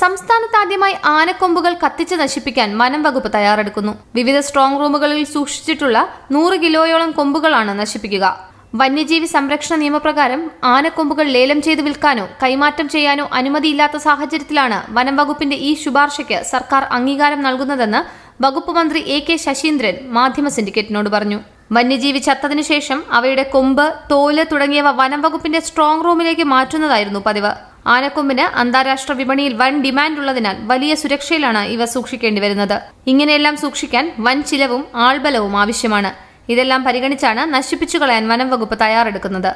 സംസ്ഥാനത്ത് ആദ്യമായി ആനക്കൊമ്പുകൾ കത്തിച്ച് നശിപ്പിക്കാൻ വനം വകുപ്പ് തയ്യാറെടുക്കുന്നു. വിവിധ സ്ട്രോങ് റൂമുകളിൽ സൂക്ഷിച്ചിട്ടുള്ള നൂറ് കിലോയോളം കൊമ്പുകളാണ് നശിപ്പിക്കുക. വന്യജീവി സംരക്ഷണ നിയമപ്രകാരം ആനക്കൊമ്പുകൾ ലേലം ചെയ്ത് വിൽക്കാനോ കൈമാറ്റം ചെയ്യാനോ അനുമതിയില്ലാത്ത സാഹചര്യത്തിലാണ് വനം വകുപ്പിന്റെ ഈ ശുപാർശയ്ക്ക് സർക്കാർ അംഗീകാരം നൽകുന്നതെന്ന് വകുപ്പ് മന്ത്രി എ കെ ശശീന്ദ്രൻ മാധ്യമ സിൻഡിക്കേറ്റിനോട് പറഞ്ഞു. വന്യജീവി ചത്തതിനു ശേഷം അവയുടെ കൊമ്പ് തോൽ തുടങ്ങിയവ വനം വകുപ്പിന്റെ സ്ട്രോങ് റൂമിലേക്ക് മാറ്റുന്നതായിരുന്നു പതിവ്. ആനക്കൊമ്പിന് അന്താരാഷ്ട്ര വിപണിയിൽ വൻ ഡിമാൻഡ് ഉള്ളതിനാൽ വലിയ സുരക്ഷയിലാണ് ഇവ സൂക്ഷിക്കേണ്ടി വരുന്നത്. ഇങ്ങനെയെല്ലാം സൂക്ഷിക്കാൻ വൻ ചിലവും ആൾബലവും ആവശ്യമാണ്. ഇതെല്ലാം പരിഗണിച്ചാണ് നശിപ്പിച്ചു കളയാൻ വനം വകുപ്പ് തയ്യാറെടുക്കുന്നത്.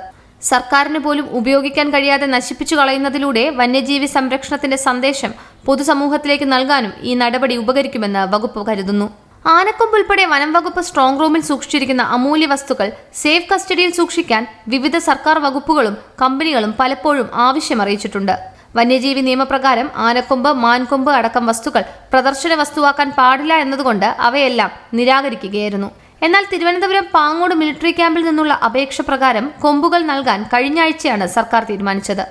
സർക്കാരിന് പോലും ഉപയോഗിക്കാൻ കഴിയാതെ നശിപ്പിച്ചു കളയുന്നതിലൂടെ വന്യജീവി സംരക്ഷണത്തിന്റെ സന്ദേശം പൊതുസമൂഹത്തിലേക്ക് നൽകാനും ഈ നടപടി ഉപകരിക്കുമെന്ന് വകുപ്പ് കരുതുന്നു. ആനക്കൊമ്പ് ഉൾപ്പെടെ വനം വകുപ്പ് സ്ട്രോങ് റൂമിൽ സൂക്ഷിച്ചിരിക്കുന്ന അമൂല്യ വസ്തുക്കൾ സേഫ് കസ്റ്റഡിയിൽ സൂക്ഷിക്കാൻ വിവിധ സർക്കാർ വകുപ്പുകളും കമ്പനികളും പലപ്പോഴും ആവശ്യമറിയിച്ചിട്ടുണ്ട്. വന്യജീവി നിയമപ്രകാരം ആനക്കൊമ്പ് മാൻകൊമ്പ് അടക്കം വസ്തുക്കൾ പ്രദർശന വസ്തുവാക്കാൻ പാടില്ല എന്നതുകൊണ്ട് അവയെല്ലാം നിരാകരിക്കുകയായിരുന്നു. എന്നാൽ തിരുവനന്തപുരം പാങ്ങോട് മിലിറ്ററി ക്യാമ്പിൽ നിന്നുള്ള അപേക്ഷ പ്രകാരം കൊമ്പുകൾ നൽകാൻ കഴിഞ്ഞ ആഴ്ചയാണ് സർക്കാർ തീരുമാനിച്ചത്.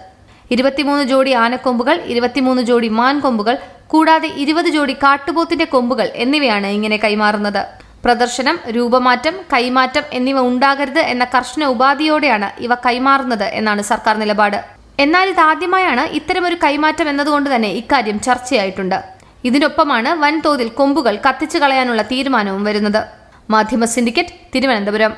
ഇരുപത്തിമൂന്ന് ജോഡി ആനക്കൊമ്പുകൾ ഇരുപത്തിമൂന്ന് ജോഡി മാൻകൊമ്പുകൾ കൂടാതെ ഇരുപത് ജോഡി കാട്ടുപോത്തിന്റെ കൊമ്പുകൾ എന്നിവയാണ് ഇങ്ങനെ കൈമാറുന്നത്. പ്രദർശനം രൂപമാറ്റം കൈമാറ്റം എന്നിവ ഉണ്ടാകരുത് എന്ന കർശന ഉപാധിയോടെയാണ് ഇവ കൈമാറുന്നത് എന്നാണ് സർക്കാർ നിലപാട്. എന്നാൽ ഇതാദ്യമായാണ് ഇത്തരമൊരു കൈമാറ്റം എന്നതുകൊണ്ട് തന്നെ ഇക്കാര്യം ചർച്ചയായിട്ടുണ്ട്. ഇതിനൊപ്പമാണ് വൻതോതിൽ കൊമ്പുകൾ കത്തിച്ചു കളയാനുള്ള തീരുമാനവും വരുന്നത്. മാധ്യമ സിൻഡിക്കറ്റ് തിരുവനന്തപുരം.